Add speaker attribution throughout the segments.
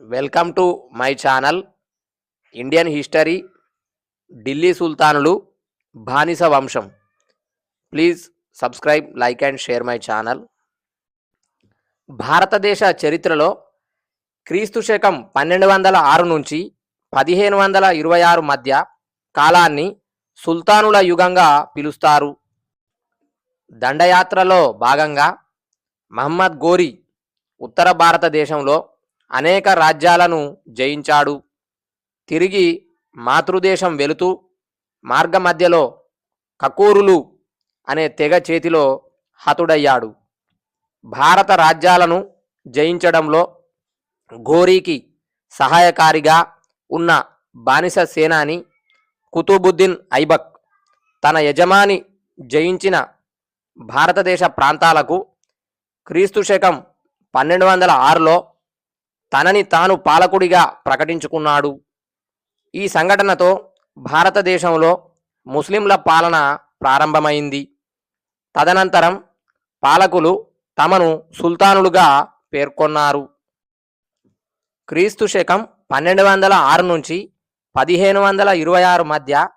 Speaker 1: Welcome to my channel. Indian history Delhi సుల్తానులు బానిస వంశం. Please subscribe like and share my channel. భారతదేశ చరిత్రలో క్రీస్తు శకం పన్నెండు వందల ఆరు నుంచి పదిహేను వందల ఇరవై ఆరు మధ్య కాలాన్ని సుల్తానుల యుగంగా పిలుస్తారు. దండయాత్రలో భాగంగా మహమ్మద్ గోరి ఉత్తర భారతదేశంలో అనేక రాజ్యాలను జయించాడు. తిరిగి మాతృదేశం వెళుతూ మార్గమధ్యలో కకూరులు అనే తెగ చేతిలో హతుడయ్యాడు. భారత రాజ్యాలను జయించడంలో ఘోరీకి సహాయకారిగా ఉన్న బానిస సేనాని కుతుబుద్దీన్ ఐబక్ తన యజమాని జయించిన భారతదేశ ప్రాంతాలకు క్రీస్తు శకం పన్నెండు వందల ఆరులో తనని తాను పాలకుడిగా ప్రకటించుకున్నాడు. ఈ సంఘటనతో భారతదేశంలో ముస్లింల పాలన ప్రారంభమైంది. తదనంతరం పాలకులు తమను సుల్తానులుగా పేర్కొన్నారు. క్రీస్తు శకం పన్నెండు వందల ఆరు నుంచి పదిహేను వందల ఇరవై ఆరు మధ్య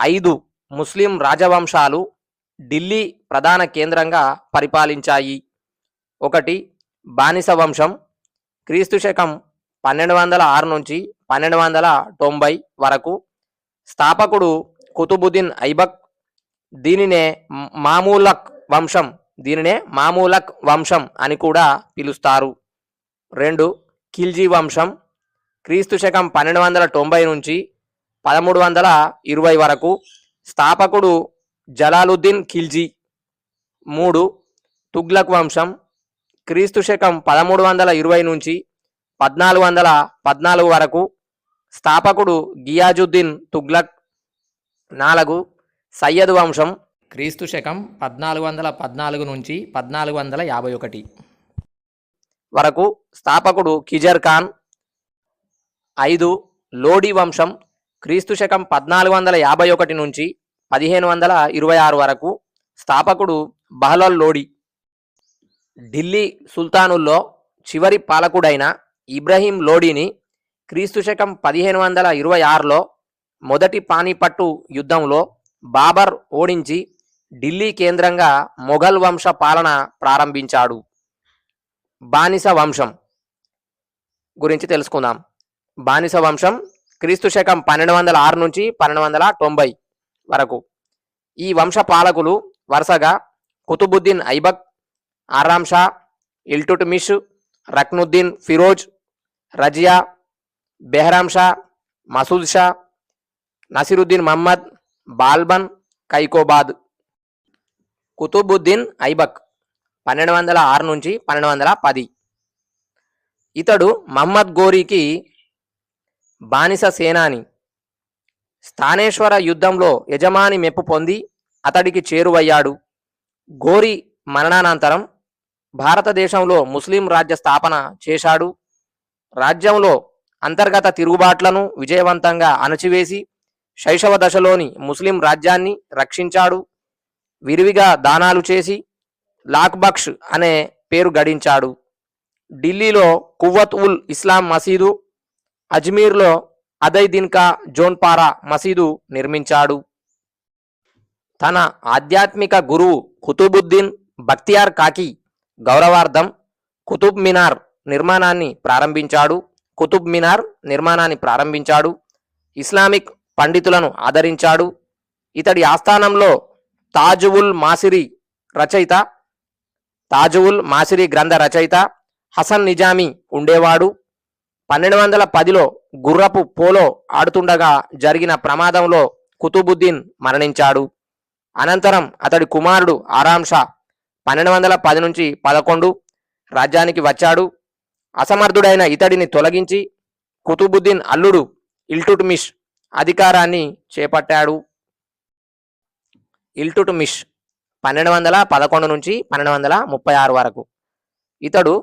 Speaker 1: ఐదు ముస్లిం రాజవంశాలు ఢిల్లీ ప్రధాన కేంద్రంగా పరిపాలించాయి. ఒకటి బానిస వంశం క్రీస్తు శకం పన్నెండు వందల ఆరు నుంచి పన్నెండు వందల తొంభై వరకు స్థాపకుడు కుతుబుద్దీన్ ఐబక్ దీనినే మామూలక్ వంశం దీనినే మామూలక్ వంశం అని కూడా పిలుస్తారు. రెండు ఖిల్జీ వంశం క్రీస్తు శకం పన్నెండు వందల తొంభై నుంచి పదమూడు వందల ఇరవై వరకు స్థాపకుడు జలాలుద్దీన్ ఖిల్జీ. మూడు తుగ్లక్ వంశం క్రీస్తు శకం పదమూడు వందల ఇరవై నుంచి పద్నాలుగు వందల పద్నాలుగు వరకు స్థాపకుడు గియాజుద్దీన్ తుగ్లక్ నాలుగు సయ్యద్ వంశం క్రీస్తు శకం పద్నాలుగు వందల పద్నాలుగు నుంచి పద్నాలుగు వందల యాభై ఒకటి వరకు స్థాపకుడు కిజర్ ఖాన్ ఐదు లోడీ వంశం క్రీస్తు శకం పద్నాలుగు వందల యాభై ఒకటి నుంచి పదిహేను వందల ఇరవై ఆరు వరకు స్థాపకుడు బహ్లల్ లోడి ఢిల్లీ సుల్తానుల్లో చివరి పాలకుడైన ఇబ్రహీం లోడీని క్రీస్తు శకం పదిహేను వందల ఇరవై ఆరులో మొదటి పానీపట్టు యుద్ధంలో బాబర్ ఓడించి ఢిల్లీ కేంద్రంగా మొఘల్ వంశ పాలన ప్రారంభించాడు. బానిస వంశం గురించి తెలుసుకుందాం. బానిస వంశం క్రీస్తు శకం పన్నెండు వందల ఆరు నుంచి పన్నెండు వందల తొంభై వరకు. ఈ వంశ పాలకులు వరుసగా కుతుబుద్దీన్ ఐబక్ ఆరామ్ షా ఇల్టుట్మిష్ రక్నుద్దీన్ ఫిరోజ్ రజియా బెహరామ్ షా మసూద్ షా నసిరుద్దీన్ మహమ్మద్ బాల్బన్ కైకోబాద్. కుతుబుద్దీన్ ఐబక్ పన్నెండు వందల ఆరు నుంచి పన్నెండు వందల పది. ఇతడు మహమ్మద్ గోరీకి బానిస సేనాని. స్థానేశ్వర యుద్ధంలో యజమాని మెప్పు పొంది అతడికి చేరువయ్యాడు. గోరి మరణానంతరం భారతదేశంలో ముస్లిం రాజ్య స్థాపన చేశాడు. రాజ్యంలో అంతర్గత తిరుగుబాట్లను విజయవంతంగా అణచివేసి శైశవ దశలోని ముస్లిం రాజ్యాన్ని రక్షించాడు. విరివిగా దానాలు చేసి లాక్బక్ష్ అనే పేరు గడించాడు. ఢిల్లీలో కువ్వత్ ఉల్ ఇస్లాం మసీదు అజ్మీర్లో అదయ్దిన్కా జోన్పారా మసీదు నిర్మించాడు. తన ఆధ్యాత్మిక గురువు కుతుబుద్దీన్ బక్తియార్ కాకి గౌరవార్థం కుతుబ్ మినార్ నిర్మాణాన్ని ప్రారంభించాడు. కుతుబ్ మినార్ నిర్మాణాన్ని ప్రారంభించాడు. ఇస్లామిక్ పండితులను ఆదరించాడు. ఇతడి ఆస్థానంలో తాజువుల్ మాసిరి రచయిత తాజువుల్ మాసిరి గ్రంథ రచయిత హసన్ నిజామీ ఉండేవాడు. పన్నెండు వందల పదిలో గుర్రపు పోలో ఆడుతుండగా జరిగిన ప్రమాదంలో కుతుబుద్దీన్ మరణించాడు. అనంతరం అతడి కుమారుడు ఆరాంషా పన్నెండు వందల పది నుంచి పదకొండు రాజ్యానికి వచ్చాడు. అసమర్థుడైన ఇతడిని తొలగించి కుతుబుద్దీన్ అల్లుడు ఇల్టుట్మిష్ అధికారాన్ని చేపట్టాడు. ఇల్టుట్మిష్ పన్నెండు వందల పదకొండు నుంచి పన్నెండు వందల ముప్పై ఆరు వరకు. ఇతడు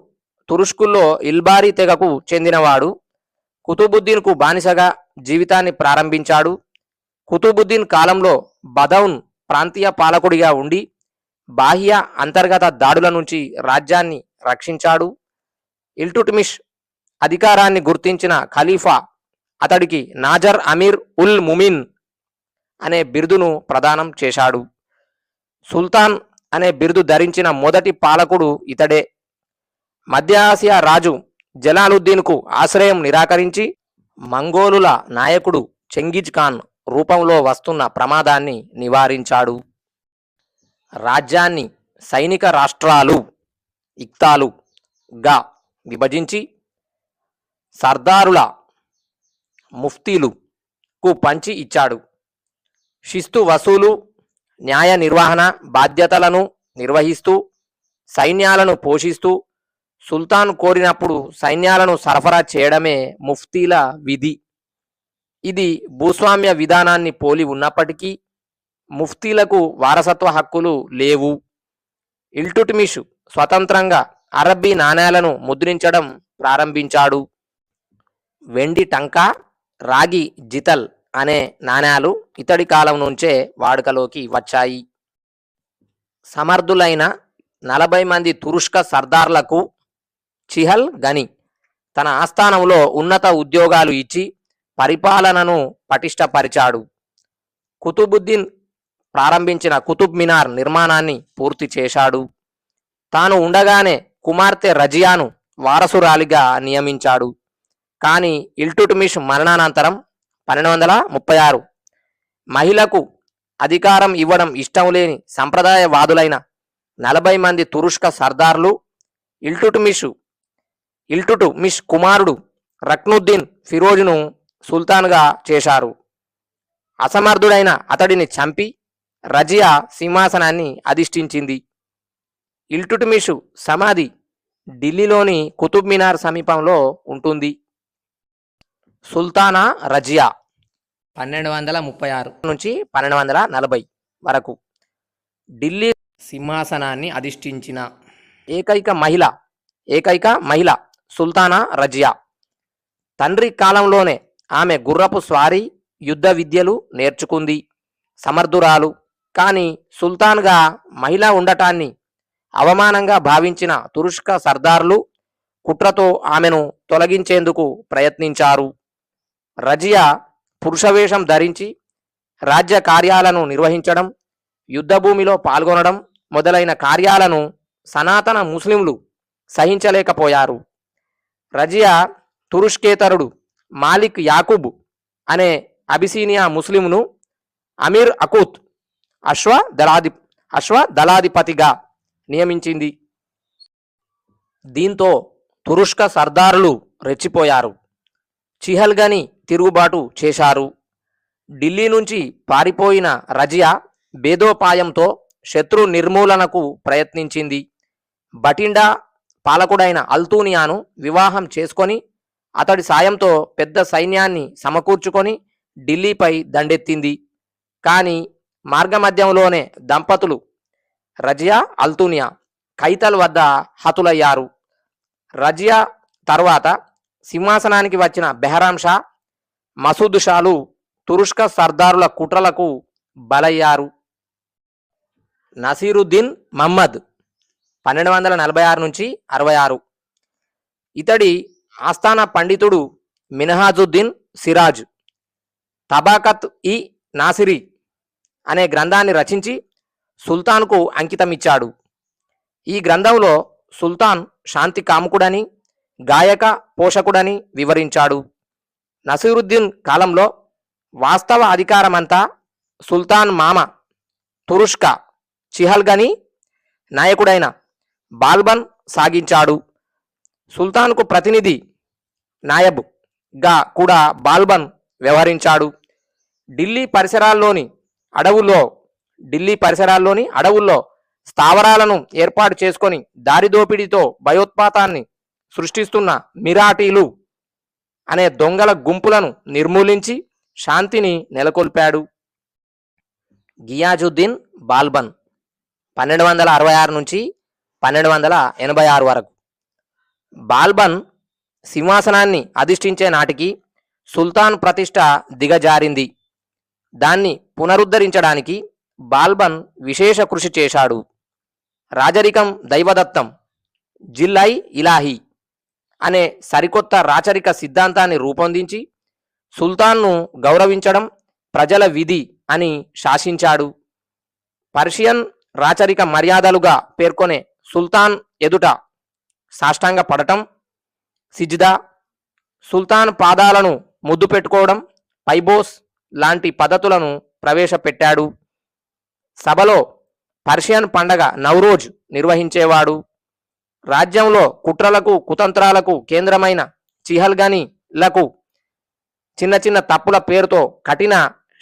Speaker 1: తురుష్కుల్లో ఇల్బారీ తెగకు చెందినవాడు. కుతుబుద్దీన్కు బానిసగా జీవితాన్ని ప్రారంభించాడు. కుతుబుద్దీన్ కాలంలో బదౌన్ ప్రాంతీయ పాలకుడిగా ఉండి బాహ్య అంతర్గత దాడుల నుంచి రాజ్యాన్ని రక్షించాడు. ఇల్టుట్మిష్ అధికారాన్ని గుర్తించిన ఖలీఫా అతడికి నాజర్ అమీర్ ఉల్ ముమిన్ అనే బిరుదును ప్రదానం చేశాడు. సుల్తాన్ అనే బిరుదు ధరించిన మొదటి పాలకుడు ఇతడే. మధ్య ఆసియా రాజు జలాలుద్దీన్కు ఆశ్రయం నిరాకరించి మంగోలుల నాయకుడు చెంగిజ్ ఖాన్ రూపంలో వస్తున్న ప్రమాదాన్ని నివారించాడు. రాజ్యాన్ని సైనిక రాష్ట్రాలు ఇక్తాలుగా విభజించి సర్దారుల ముఫ్తీలుకు పంచి ఇచ్చాడు. శిస్తు వసూలు న్యాయ నిర్వహణ బాధ్యతలను నిర్వహిస్తూ సైన్యాలను పోషిస్తూ సుల్తాన్ కోరినప్పుడు సైన్యాలను సరఫరా చేయడమే ముఫ్తీల విధి. ఇది భూస్వామ్య విధానాన్ని పోలి ఉన్నప్పటికీ ముఫ్తీలకు వారసత్వ హక్కులు లేవు. ఇల్టుట్మిష్ స్వతంత్రంగా అరబ్బీ నాణేలను ముద్రించడం ప్రారంభించాడు. వెండి టంకా రాగి జితల్ అనే నాణేలు ఇతడి కాలం నుంచే వాడుకలోకి వచ్చాయి. సమర్థులైన నలభై మంది తురుష్క సర్దార్లకు చిహల్ గని తన ఆస్థానంలో ఉన్నత ఉద్యోగాలు ఇచ్చి పరిపాలనను పటిష్టపరిచాడు. కుతుబుద్దీన్ ప్రారంభించిన కుతుబ్ మినార్ నిర్మాణాన్ని పూర్తి చేశాడు. తాను ఉండగానే కుమార్తె రజియాను వారసురాలిగా నియమించాడు. కానీ ఇల్టుట్మిష్ మరణానంతరం పన్నెండు వందల ముప్పై ఆరు మహిళకు అధికారం ఇవ్వడం ఇష్టం లేని సంప్రదాయవాదులైన నలభై మంది తురుష్క సర్దార్లు ఇల్టుట్మిష్ ఇల్టుటు మిష్ కుమారుడు రక్నుద్దీన్ ఫిరోజును సుల్తాన్గా చేశారు. అసమర్థుడైన అతడిని చంపి రజియా సింహాసనాన్ని అధిష్ఠించింది. ఇల్టుట్మిషు సమాధి ఢిల్లీలోని కుతుబ్ మినార్ సమీపంలో ఉంటుంది. సుల్తానా రజియా పన్నెండు వందల ముప్పై ఆరు నుంచి పన్నెండు వందల నలభై వరకు ఢిల్లీ సింహాసనాన్ని అధిష్ఠించిన ఏకైక మహిళ ఏకైక మహిళ సుల్తానా రజియా. తండ్రి కాలంలోనే ఆమె గుర్రపు స్వారీ యుద్ధ విద్యలు నేర్చుకుంది. సమర్థురాలు కానీ సుల్తాన్గా మహిళ ఉండటాన్ని అవమానంగా భావించిన తురుష్క సర్దార్లు కుట్రతో ఆమెను తొలగించేందుకు ప్రయత్నించారు. రజియా పురుషవేషం ధరించి రాజ్య కార్యాలను నిర్వహించడం యుద్ధభూమిలో పాల్గొనడం మొదలైన కార్యాలను సనాతన ముస్లింలు సహించలేకపోయారు. రజియా తురుష్కేతరుడు మాలిక్ యాకూబ్ అనే అబిసీనియా ముస్లింను అమీర్ అకూత్ అశ్వ దళాధి అశ్వ దళాధిపతిగా నియమించింది. దీంతో తురుష్క సర్దారులు రెచ్చిపోయారు. చిహల్గని తిరుగుబాటు చేశారు. ఢిల్లీ నుంచి పారిపోయిన రజియా భేదోపాయంతో శత్రు నిర్మూలనకు ప్రయత్నించింది. బటిండా పాలకుడైన అల్తూనియాను వివాహం చేసుకొని అతడి సాయంతో పెద్ద సైన్యాన్ని సమకూర్చుకొని ఢిల్లీపై దండెత్తింది. కానీ మార్గమధ్యంలోనే దంపతులు రజియా అల్తూనియా కైతల్ వద్ద హతులయ్యారు. రజియా తర్వాత సింహాసనానికి వచ్చిన బెహరాం షా మసూద్ షాలు తురుష్క సర్దారుల కుట్రలకు బలయ్యారు. నసీరుద్దీన్ మహమ్మద్ పన్నెండు వందల నలభై ఆరు నుంచి అరవై ఆరు. ఇతడి ఆస్థాన పండితుడు మినహాజుద్దీన్ సిరాజ్. తబాకత్ ఈ నాసిరి అనే గ్రంథాన్ని రచించి సుల్తాన్కు అంకితమిచ్చాడు. ఈ గ్రంథంలో సుల్తాన్ శాంతి కాముకుడని గాయక పోషకుడని వివరించాడు. నసీరుద్దీన్ కాలంలో వాస్తవ అధికారమంతా సుల్తాన్ మామ తురుష్క చిహల్గని నాయకుడైన బాల్బన్ సాగించాడు. సుల్తాన్కు ప్రతినిధి నాయబ్గా కూడా బాల్బన్ వ్యవహరించాడు. ఢిల్లీ పరిసరాల్లోని అడవుల్లో ఢిల్లీ పరిసరాల్లోని అడవుల్లో స్థావరాలను ఏర్పాటు చేసుకొని దారిదోపిడీతో భయోత్పాతాన్ని సృష్టిస్తున్న మిరాఠీలు అనే దొంగల గుంపులను నిర్మూలించి శాంతిని నెలకొల్పాడు. గియాజుద్దీన్ బాల్బన్ పన్నెండు వందల అరవై ఆరు నుంచి పన్నెండు వందల ఎనభై ఆరు వరకు. బాల్బన్ సింహాసనాన్ని అధిష్ఠించే నాటికి సుల్తాన్ ప్రతిష్ట దిగజారింది. దాన్ని పునరుద్ధరించడానికి బాల్బన్ విశేష కృషి చేశాడు. రాజరికం దైవదత్తం జిల్లై ఇలాహి అనే సరికొత్త రాచరిక సిద్ధాంతాన్ని రూపొందించి సుల్తాన్ను గౌరవించడం ప్రజల విధి అని శాసించాడు. పర్షియన్ రాచరిక మర్యాదలుగా పేర్కొనే సుల్తాన్ ఎదుట సాష్టాంగ పడటం సిజ్దా సుల్తాన్ పాదాలను ముద్దు పెట్టుకోవడం పైబోస్ లాంటి పద్ధతులను ప్రవేశపెట్టాడు. సభలో పర్షియన్ పండగ నవరోజ్ నిర్వహించేవాడు. రాజ్యంలో కుట్రలకు కుతంత్రాలకు కేంద్రమైన చిహల్గనిలకు చిన్న చిన్న తప్పుల పేరుతో కఠిన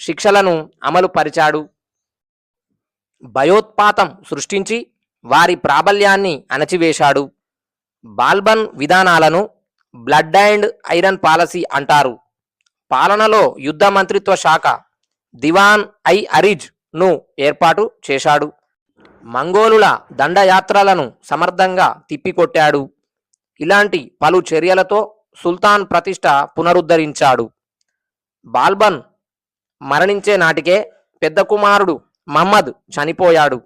Speaker 1: శిక్షలను అమలు పరిచాడు భయోత్పాతం సృష్టించి వారి ప్రాబల్యాన్ని అణచివేశాడు. బాల్బన్ విధానాలను బ్లడ్ అండ్ ఐరన్ పాలసీ అంటారు. పాలనలో యుద్ధ మంత్రిత్వ శాఖ దివాన్ ఐ అరిజ్ను ఏర్పాటు చేశాడు. మంగోలుల దండయాత్రలను సమర్థంగా తిప్పికొట్టాడు. ఇలాంటి పలు చర్యలతో సుల్తాన్ ప్రతిష్ట పునరుద్ధరించాడు. బాల్బన్ మరణించే నాటికే పెద్ద కుమారుడు మహమ్మద్ చనిపోయాడు.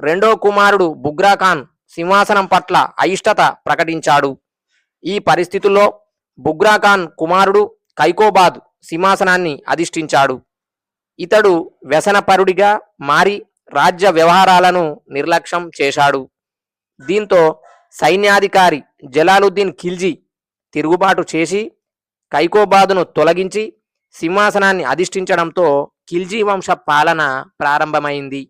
Speaker 1: రెండో కుమారుడు బుగ్రాఖాన్ సింహాసనం పట్ల అయిష్టత ప్రకటించాడు. ఈ పరిస్థితుల్లో బుగ్రాఖాన్ కుమారుడు కైకోబాద్ సింహాసనాన్ని అధిష్ఠించాడు. ఇతడు వ్యసనపరుడిగా మారి రాజ్య వ్యవహారాలను నిర్లక్ష్యం చేశాడు. దీంతో సైన్యాధికారి జలాలుద్దీన్ ఖిల్జీ తిరుగుబాటు చేసి కైకోబాదును తొలగించి సింహాసనాన్ని అధిష్ఠించడంతో ఖిల్జీ వంశ పాలన ప్రారంభమైంది.